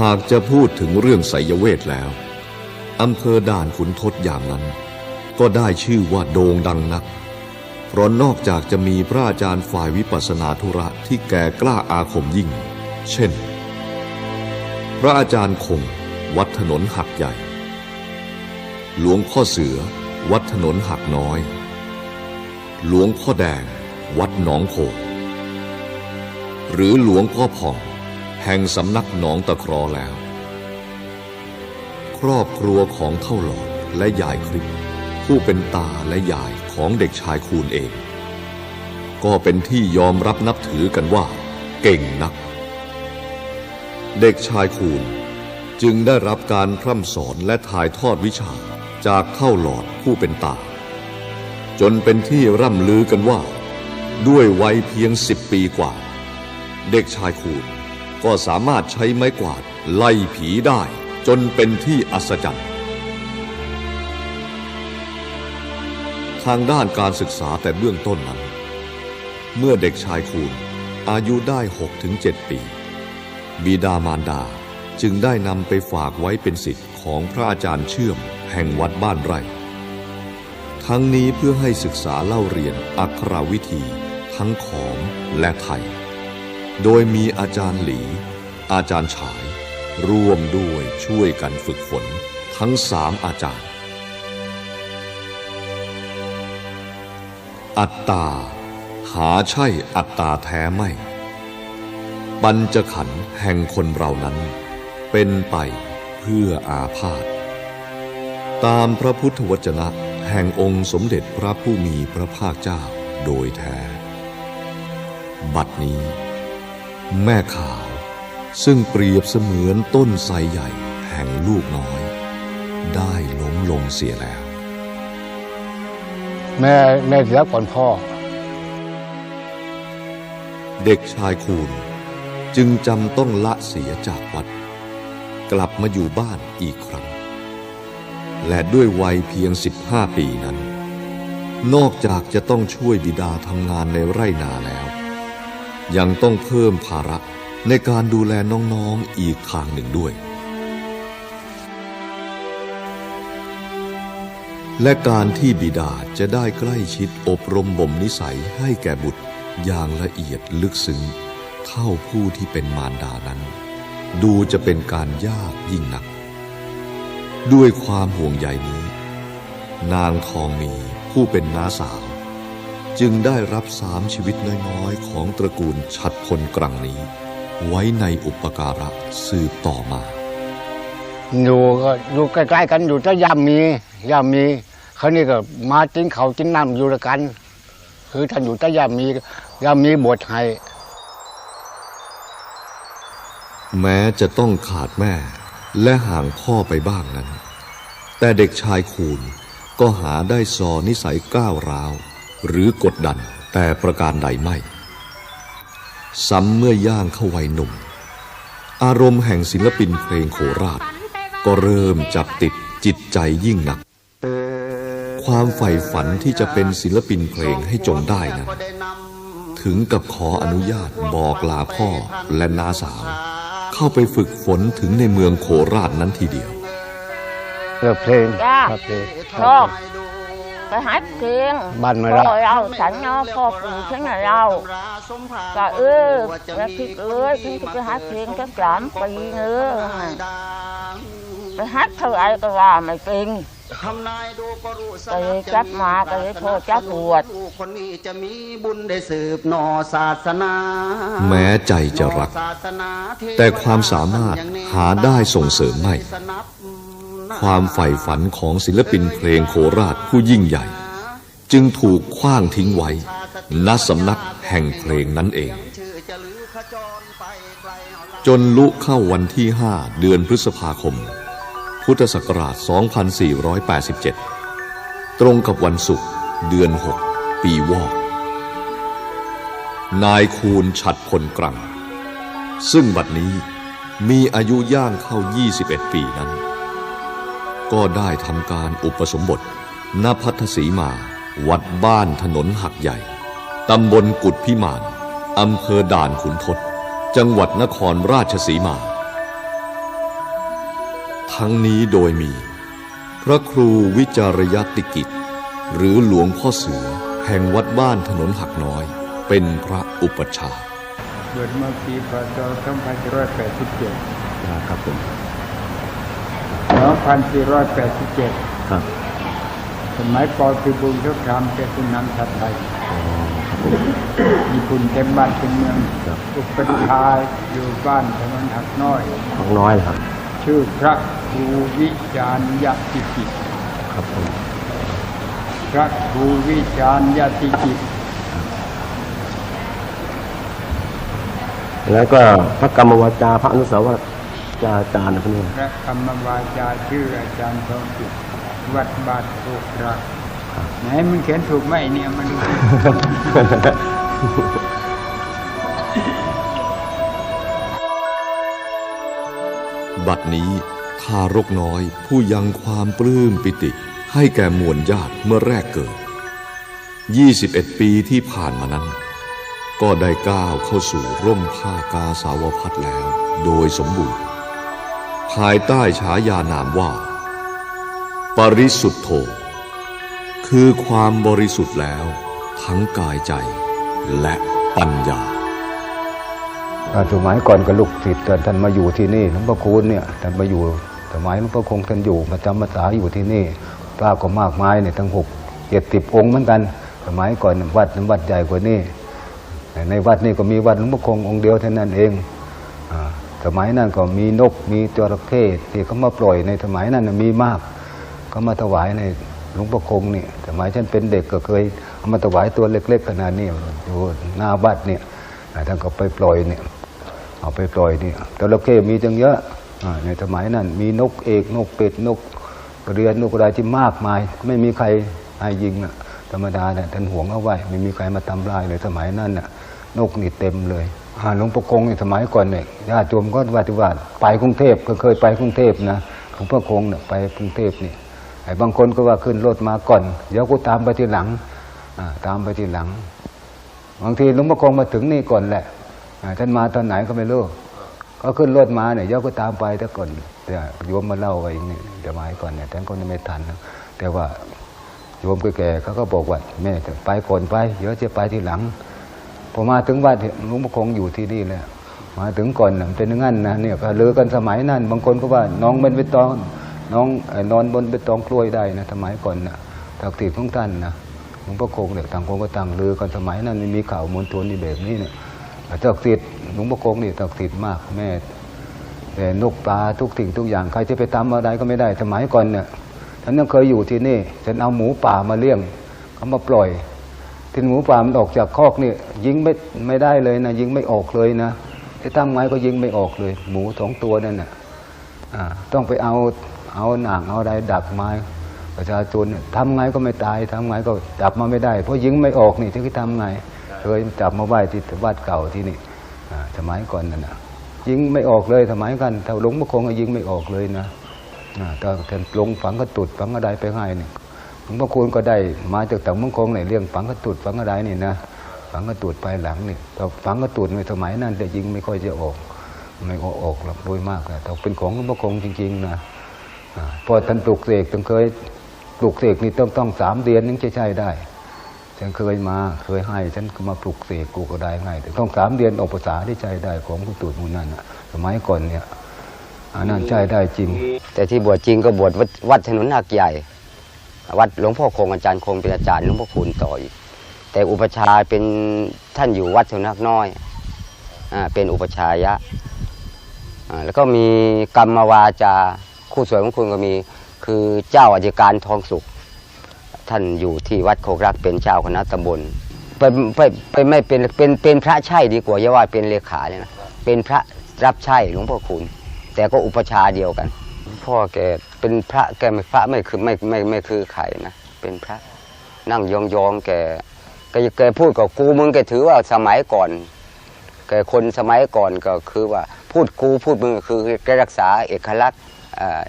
หากจะพูดถึงเรื่องไสยเวทแล้ว อำเภอด่านขุนทดอย่างนั้น ก็ได้ชื่อว่าโด่งดังนัก เพราะนอกจากจะมีพระอาจารย์ฝ่ายวิปัสนาธุระที่แก่กล้าอาคมยิ่ง เช่น พระอาจารย์คง วัดถนนหักใหญ่ หลวงพ่อเสือ วัดถนนหักน้อย หลวงพ่อแดง วัดหนองโพหรือหลวงพ่อผ่อง แห่งสำนักหนองตะครอแล้ว ครอบครัวของเท่าหลอดและยายคลิปผู้เป็นตาและยายของเด็กชายคูณเอง ก็เป็นที่ยอมรับนับถือกันว่า เก่งนัก เด็กชายคูณจึงได้รับการพร่ำสอนและถ่ายทอดวิชาจากเท่าหลอดผู้เป็นตา จนเป็นที่ร่ำลือกันว่า ด้วยวัยเพียงสิบปีกว่า เด็กชายคูณ ก็สามารถใช้ไม้กวาดไล่ผีได้จนเป็นที่อัศจรรย์ ทางด้านการศึกษาแต่เบื้องต้นนั้น เมื่อเด็กชายคูณอายุได้ 6-7 ปี บิดามารดาจึงได้นำไปฝากไว้เป็นสิทธิ์ของพระอาจารย์เชื่อมแห่งวัดบ้านไร่ ทั้งนี้เพื่อให้ศึกษาเล่าเรียนอักขรวิธี ทั้งขอมและไทย โดยมีอาจารย์หลี อาจารย์ฉาย ร่วมด้วยช่วยกันฝึกฝนทั้งสามอาจารย์ อัตตา หาใช่อัตตาแท้ไม่ ปัญจขันธ์แห่งคนเรานั้น เป็นไปเพื่ออาพาธตามพระพุทธวจนะแห่งองค์สมเด็จพระผู้มีพระภาคเจ้าโดยแท้ บัดนี้ แม่ขาว ซึ่งเปรียบเสมือนต้นไทรใหญ่แห่งลูกน้อย ได้ล้มลงเสียแล้ว แม่แม่เสียก่อนพ่อ เด็กชายคูณจึงจำต้องละเสียจากวัด กลับมาอยู่บ้านอีกครั้ง และด้วยวัยเพียง 15 ปีนั้น นอกจากจะต้องช่วยบิดาทำงานในไร่นาแล้ว ยังต้องเพิ่มภาระในการดูแลน้องๆอีกทางหนึ่งด้วย และการที่บิดาจะได้ใกล้ชิดอบรมบ่มนิสัยให้แก่บุตรอย่างละเอียดลึกซึ้งเท่าผู้ที่เป็นมารดานั้น ดูจะเป็นการยากยิ่งนัก ด้วยความห่วงใยนี้ นางทองมีผู้เป็นน้าสาว จึงได้รับสามชีวิตน้อยๆ ของตระกูลชัดพลกรังนี้ ไว้ในอุปการะสืบต่อมา อยู่ก็อยู่ใกล้ๆกันอยู่จะย่ามีย่ามีเขานี่ก็มากินเขาวกินน้ำอยู่ด้วยกัน คือท่านอยู่จะย่ามีย่ามีบวชให้แม้จะต้องขาดแม่และห่างพ่อไปบ้างนั้น แต่เด็กชายคูณก็หาได้ซอนิสัยก้าวร้าว หรือกดดันแต่ประการใดไม่ ซ้ำเมื่อย่างเข้าวัยหนุ่ม อารมณ์แห่งศิลปินเพลงโคราช ก็เริ่มจับติดจิตใจยิ่งหนัก ความใฝ่ฝันที่จะเป็นศิลปินเพลงให้จงได้นั้นถึงกับขออนุญาตบอกลาพ่อและน้าสาว เข้าไปฝึกฝนถึงในเมืองโคราชนั้นทีเดียวเลือกเพลงจ้าครับเพลงชอบ ไปหาเพลงบ้านไม่พ่รักอเราฉันเนาะพ่อปู่ฉันน่ะเราก็เออแม่พี่เอ้ยพี่จะไปหาเพลงสักสามปีเนื้อไปฮัดเท่าไรก็ว่าไม่เป็นทำนายดูก็รู้ก็เลยจับมาก็เลยโทรจับบวชลูกคนนี้จะมีบุญได้สืบหนอศาสนา แม้ใจจะรักศาสนาเทวดแต่ความสามารถหาได้ส่งเสริมไม่สนับ ความใฝ่ฝันของศิลปินเพลงโคราชผู้ยิ่งใหญ่ จึงถูกคว้างทิ้งไว้ณสำนักแห่งเพลงนั้นเองจะลือขจรไปไกเอาละจนลุเข้าวันที่ 5 เดือนพฤษภาคม พุทธศักราช 2487 ตรงกับวันศุกร์เดือน 6 ปีวอก นายคูณฉัดพลกรัง ซึ่งบัดนี้มีอายุย่างเข้า 21 ปีนั้น ก็ได้ทำการอุปสมบทณพัทธสีมา วัดบ้านถนนหักใหญ่ ตำบลกุดพิมานอำเภอด่านขุนทด จังหวัดนครราชสีมา ทั้งนี้โดยมี พระครูวิจารยติกิจ หรือหลวงพ่อเสือแห่งวัดบ้านถนนหักน้อย เป็นพระอุปชฌาย์เกิดเมื่อปีพศ2487ครับผม 2487 ครับ สมัยปอพิบูลสงครามเป็นผู้นำชาติไทยมีคุณเต็มบ้านเต็มเมืองครับ อุปชฌาย์อยู่บ้านถนนหักน้อย ของน้อยเหรอครับ ชื่อพระครูวิจารณ์ยติกิจ ครับผม พระครูวิจารณ์ยติกิจ แล้วก็พระกรรมวาจาพระอนุสาว จาจารย์นะพวกนี้พระธรรมวาจาชื่ออาจารย์ทองสุขวัดบาทโคกรักไหนมันเขียนถูกไหมเนี่ยมาดูสิบัดนี้ทารกน้อยผู้ยังความปลื้มปิติ ให้แก่มวลญาติเมื่อแรกเกิด 21 ปีที่ผ่านมานั้น ก็ได้ก้าวเข้าสู่ร่มผ้ากาสาวพัดแล้ว โดยสมบูรณ์ ภายใต้ฉายานามว่า ปริสุทธโธ คือความบริสุทธิ์แล้ว ทั้งกายใจและปัญญาอาสมัยก่อนกับลูกศิษย์ท่านมาอยู่ที่นี่หลวงพ่อคูณเนี่ยท่านมาอยู่สมัยหลวงพ่อคงท่านอยู่มาจำพรรษาอยู่ที่นี่พระก็มากมายเนี่ยทั้งหกเจ็ดสิบองค์เหมือนกัน สมัยก่อนวัดนั้นวัดใหญ่กว่านี้แต่ในวัดนี่ก็มีวัดหลวงพ่อคงองค์เดียวเท่านั้นเองอา สมัยนั้นก็มีนกมีจระเข้ที่เขามาปล่อยในสมัยนั้นมีมากก็มาถวายในหลวงพ่อคงเนี่ยสมัยฉันเป็นเด็กก็เคยเอามาถวายตัวเล็ก ๆ ขนาดนี้อยู่หน้าวัดเนี่ยท่านก็ไปปล่อยเนี่ยเอาไปปล่อยนี่จระเข้มีจังเยอะในสมัยนั้น มีนกเอกนกเป็ดนกกระเรือนนกอะไรที่มากมาย ไม่มีใครให้ยิงนะธรรมดาเนี่ยท่านห่วงเอาไว้ ไม่มีใครมาทำลายเลยสมัยนั้นน่ะนกนี่เต็มเลย อ่าหลวงปู่คงในสมัยก่อนเนี่ยญาติโยมก็ว่าที่ว่าไปกรุงเทพก็เคยไปกรุงเทพนะหลวงพ่อคงเนี่ยไปกรุงเทพนี่ไอ้บางคนก็ว่าขึ้นรถมาก่อน เดี๋ยวกูตามไปทีหลังตามไปทีหลัง บางทีหลวงพ่อคงมาถึงนี่ก่อนแหละท่านมาตอนไหนก็ไม่รู้ก็ขึ้นรถมาเนี่ยเย่อก็ตามไปแต่ก่อนแต่โยมมาเล่าไว้อย่างนี้เดี๋ยวมาก่อนเนี่ยท่านก็ไม่ทันนะแต่ว่าโยมแก่ๆเขาก็บอกว่าแม่ไปก่อนไปเดี๋ยวจะไปทีหลัง พอมาถึงวัดหลวงพ่อคงอยู่ที่นี่แล้วมาถึงก่อนเป็นอย่างนั้นนะเนี่ยก็เลือกันสมัยนั้น บางคนก็ว่าน้องเป็นไปตองน้องนอนบนไปตองกล้วยได้นะสมัยก่อนนะตักติดของท่านนะหลวงพ่อคงเนี่ยต่างคนก็ต่างลือกันสมัยนั้นมีข่าวมวลชนนี่แบบนี้เนี่ยตักติดหลวงพ่อคงนี่ตักติดมากแม่แต่นกปลาทุกสิ่งทุกอย่างใครจะไปทำอะไรก็ไม่ได้สมัยก่อนเนี่ยฉันยังเคยอยู่ที่นี่ฉันเอาหมูป่ามาเลี้ยงเขามาปล่อย ที่หมูป่ามันออกจากคอกนี่ยิงไม่ไม่ได้เลยนะยิงไม่ออกเลยนะจะทำไงก็ยิงไม่ออกเลย หมูสองตัวนั่นนะอ่าต้องไปเอาเอาหนังเอาอะไรดักไม้ประชาชนเนี่ยทำไงก็ไม่ตายทำไงก็จับมาไม่ได้ เพราะยิงไม่ออกนี่ที่ทำไงเคยจับมาไว้ที่วัดเก่าที่นี่สมัยก่อนนั่นน่ะยิงไม่ออกเลยสมัยกันถ้าหลงพ่อคงก็ยิงไม่ออกเลยนะอ่าถ้าท่านลงฝังกระตุดฝังกระไดไปให้นี่ หลวงพ่อคูณก็ได้มาจากต่างมังคงเนี่ยเรื่องฝังกระตุดฝังกระไดนี่นะฝังกระตุดภายหลังนี่แต่ฝังกระตุดในสมัยนั้นแต่ยิงไม่ค่อยจะออกไม่ออกออกหรอกโดยมากอะแต่เป็นของหลวงพ่อคงจริงๆนะพอท่านปลูกเสกต้องเคยปลูกเสกนี่ต้องต้องสามเดือนนึงจะใช้ได้ฉันเคยมาเคยให้ฉันมาปลุกเสกกูก็ได้ให้แต่ต้องสามเดือนออกภาษาที่ใจได้ของคุณตูดมูลนั่นสมัยก่อนเนี่ยอันนั้นใจได้จริง แต่ที่บวชจริงก็บวชวัดวัดถนนหักใหญ่ วัดหลวงพ่อคงอาจารย์คงเป็นอาจารย์หลวงพ่อคูณต่ออีก แต่อุปชาเป็นท่านอยู่วัดถนนหักน้อยอเป็นอุปชายะแล้วก็มีกรรมวาจาคู่สวยของคุณก็มีคือเจ้าอธิการทองสุข ท่านอยู่ที่วัดโคกรักเป็นเจ้าคณะตำบลไปไปไปไม่เป็นเป็นเป็นพระใช่ดีกว่าอย่าว่าเป็นเลขาเลยนะเป็นพระรับใช่หลวงพ่อคูณแต่ก็อุปชาเดียวกัน พ่อแกเป็นพระแกไม่พระไม่คือไม่ไม่ไม่คือใครนะเป็นพระนั่งยองยองแกแกแกพูดกับกูมึงแกถือว่าสมัยก่อนแกคนสมัยก่อนก็คือว่าพูดกูพูดมึงก็คือแกรักษาเอกลักษณ์อ่า